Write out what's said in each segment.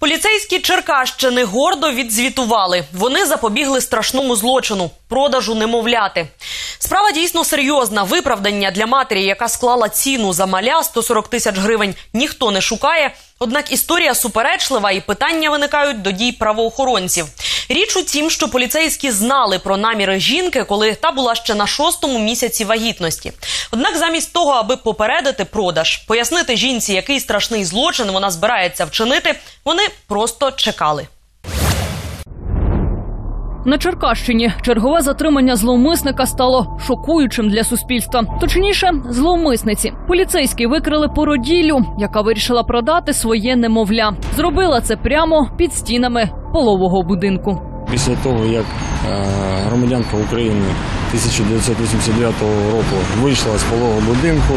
Поліцейські Черкащини гордо відзвітували. Вони запобігли страшному злочину продажу немовляти. Справа дійсно серйозна. Виправдання для матері, яка склала ціну за маля 140 тисяч гривень, ніхто не шукає. Однак історія суперечлива і питання виникають до дій правоохоронців. Річ у тім, що поліцейські знали про наміри жінки, коли та була ще на шостому місяці вагітності. Однак, замість того, аби попередити продаж, пояснити жінці, який страшний злочин вона збирається вчинити, вони просто чекали. На Черкащині чергове затримання зловмисника стало шокуючим для суспільства. Точніше, зловмисниці. Поліцейські викрили породіллю, яка вирішила продати своє немовля. Зробила це прямо під стінами полового будинку. Після того, як е, громадянка України 1989 року вийшла з полового будинку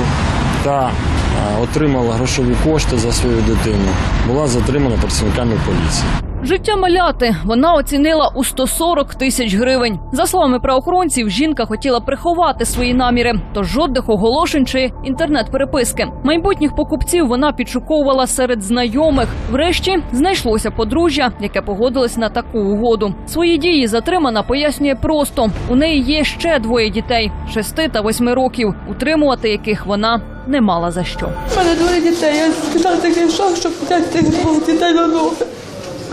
та е, отримала грошові кошти за свою дитину, була затримана працівниками поліції. Життя маляти вона оцінила у 140 тисяч гривень. За словами правоохоронців, жінка хотіла приховати свої наміри, тож жодних оголошень чи інтернет-переписки. Майбутніх покупців вона підшуковувала серед знайомих. Врешті знайшлося подружжя, яке погодилось на таку угоду. Свої дії затримана пояснює просто: у неї є ще двоє дітей 6 та 8 років, утримувати яких вона не мала за що. У мене двоє дітей, я спитала такий шок, що взяти тих двох дітей на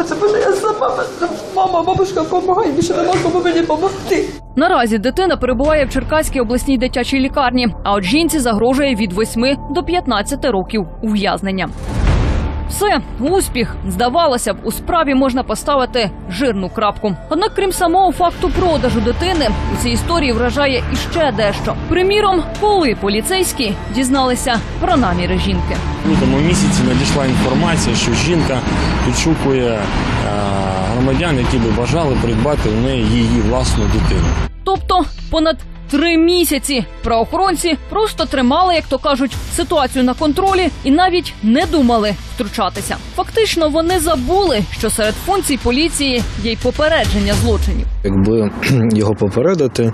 Це буде я сама, мама, бабушка, допомагай, більше нема кому мені допомогти. Наразі дитина перебуває в Черкаській обласній дитячій лікарні, а от жінці загрожує від 8 до 15 років ув'язнення. Все, успіх. Здавалося б, у справі можна поставити жирну крапку. Однак, крім самого факту продажу дитини, у цій історії вражає іще дещо. Приміром, коли поліцейські дізналися про наміри жінки. У лютому місяці надійшла інформація, що жінка підшукує е, громадян, які би бажали придбати у неї її власну дитину. Тобто понад три місяці правоохоронці просто тримали, як то кажуть, ситуацію на контролі і навіть не думали втручатися. Фактично, вони забули, що серед функцій поліції є й попередження злочинів. Якби його попередити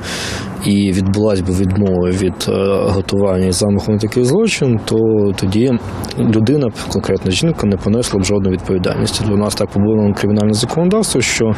і відбулась би відмова від е, готування замаху на такий злочин, то тоді людина, конкретна жінка, не понесла б жодної відповідальності. Для нас так побудовано кримінальне законодавство, що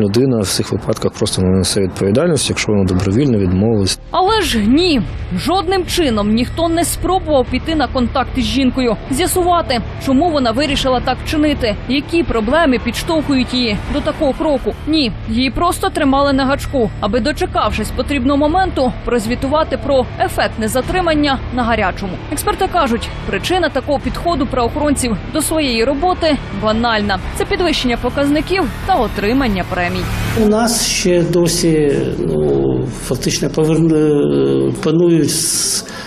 людина в цих випадках просто не несе відповідальності, якщо вона добровільно відмовилась. Але ж ні, жодним чином ніхто не спробував піти на контакт із жінкою, з'ясувати, чому вона вирішила так вчинити, які проблеми підштовхують її до такого кроку. Ні, її просто тримали на гачку, аби дочекавшись потрібного моменту, прозвітувати про ефектне затримання на гарячому. Експерти кажуть, причина такого підходу правоохоронців до своєї роботи банальна: це підвищення показників та отримання премій. У нас ще досі ну, фактично поверну- панують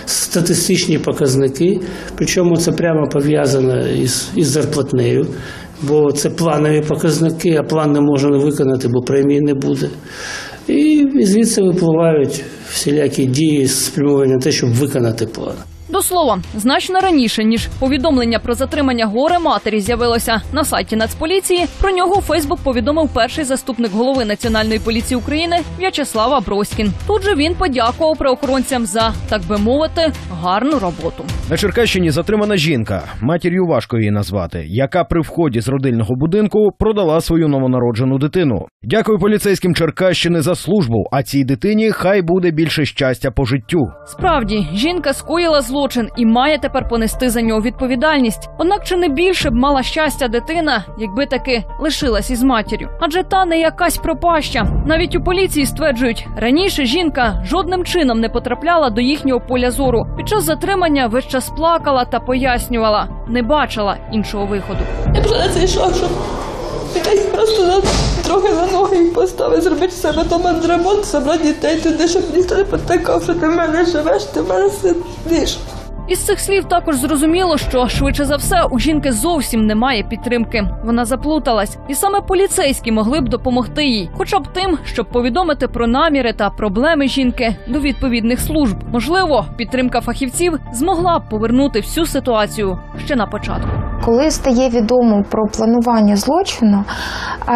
статистичні показники, причому це прямо пов'язано із, із зарплатнею, бо це планові показники, а план не можна виконати, бо премії не буде. І звідси випливають всілякі дії спрямовані на те, щоб виконати план. До слова, значно раніше ніж повідомлення про затримання горе матері з'явилося на сайті Нацполіції. Про нього у Фейсбук повідомив перший заступник голови національної поліції України В'ячеслав Аброськін. Тут же він подякував правоохоронцям за так би мовити гарну роботу. На Черкащині затримана жінка, матір'ю важко її назвати, яка при вході з родильного будинку продала свою новонароджену дитину. Дякую поліцейським Черкащини за службу. А цій дитині хай буде більше щастя по життю. Справді, жінка скоїла злочин і має тепер понести за нього відповідальність. Однак чи не більше б мала щастя дитина, якби таки лишилась із матір'ю? Адже та не якась пропаща. Навіть у поліції стверджують, раніше жінка жодним чином не потрапляла до їхнього поля зору. Під час затримання весь час плакала та пояснювала, не бачила іншого виходу. Я на цей щоб дітей просто на, трохи на ноги поставити, зробити себе дома ремонт, забрати дітей туди, щоб ніхто не потикав, що ти в мене живеш, ти в мене сидиш. Із цих слів також зрозуміло, що швидше за все у жінки зовсім немає підтримки. Вона заплуталась, і саме поліцейські могли б допомогти їй, хоча б тим, щоб повідомити про наміри та проблеми жінки до відповідних служб. Можливо, підтримка фахівців змогла б повернути всю ситуацію ще на початку. Коли стає відомо про планування злочину,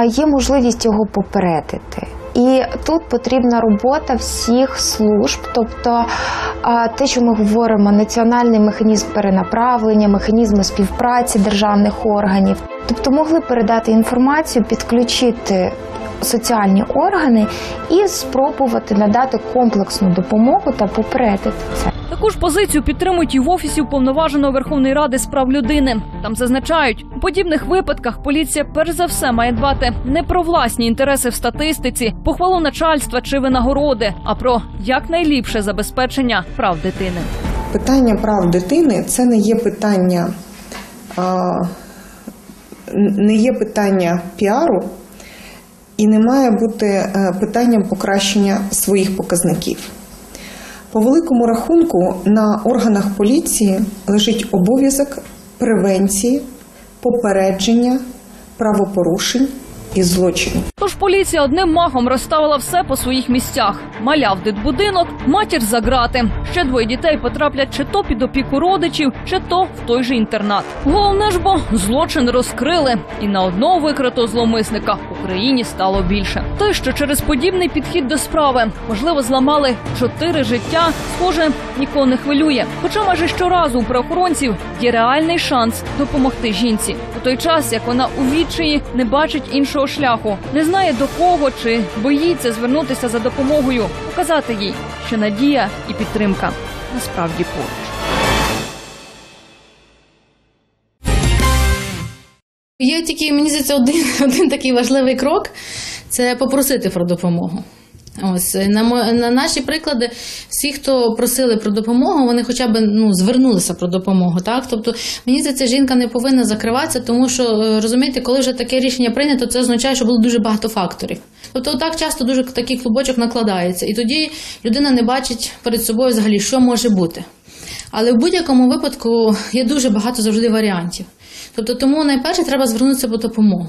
є можливість його попередити. І тут потрібна робота всіх служб, тобто те, що ми говоримо, національний механізм перенаправлення, механізми співпраці державних органів, тобто могли передати інформацію, підключити соціальні органи і спробувати надати комплексну допомогу та попередити це. Таку ж позицію підтримують і в офісі уповноваженого Верховної Ради з прав людини. Там зазначають, у подібних випадках поліція перш за все має дбати не про власні інтереси в статистиці, похвалу начальства чи винагороди, а про якнайліпше забезпечення прав дитини. Питання прав дитини це не є питання, не є питання піару і не має бути е, питанням покращення своїх показників. По великому рахунку на органах поліції лежить обов'язок превенції, попередження правопорушень і злочинів. Тож поліція одним махом розставила все по своїх місцях. Маляв дитбудинок, матір за грати. Ще двоє дітей потраплять чи то під опіку родичів, чи то в той же інтернат. Головне ж бо злочин розкрили, і на одного викритого зловмисника в Україні стало більше. Те, що через подібний підхід до справи можливо зламали чотири життя, схоже, нікого не хвилює. Хоча майже щоразу у правоохоронців є реальний шанс допомогти жінці у той час, як вона у відчаї не бачить іншого шляху, не знає до кого чи боїться звернутися за допомогою, показати їй, що надія і підтримка насправді поруч. Є тільки, мені здається, один, один такий важливий крок це попросити про допомогу. Ось на, мо- на наші приклади, всі, хто просили про допомогу, вони хоча б ну, звернулися про допомогу. Так? Тобто, мені здається, жінка не повинна закриватися, тому що е, розумієте, коли вже таке рішення прийнято, це означає, що було дуже багато факторів. Тобто, так часто дуже такий клубочок накладається, і тоді людина не бачить перед собою взагалі, що може бути. Але в будь-якому випадку є дуже багато завжди варіантів. Тобто, тому найперше треба звернутися по допомогу.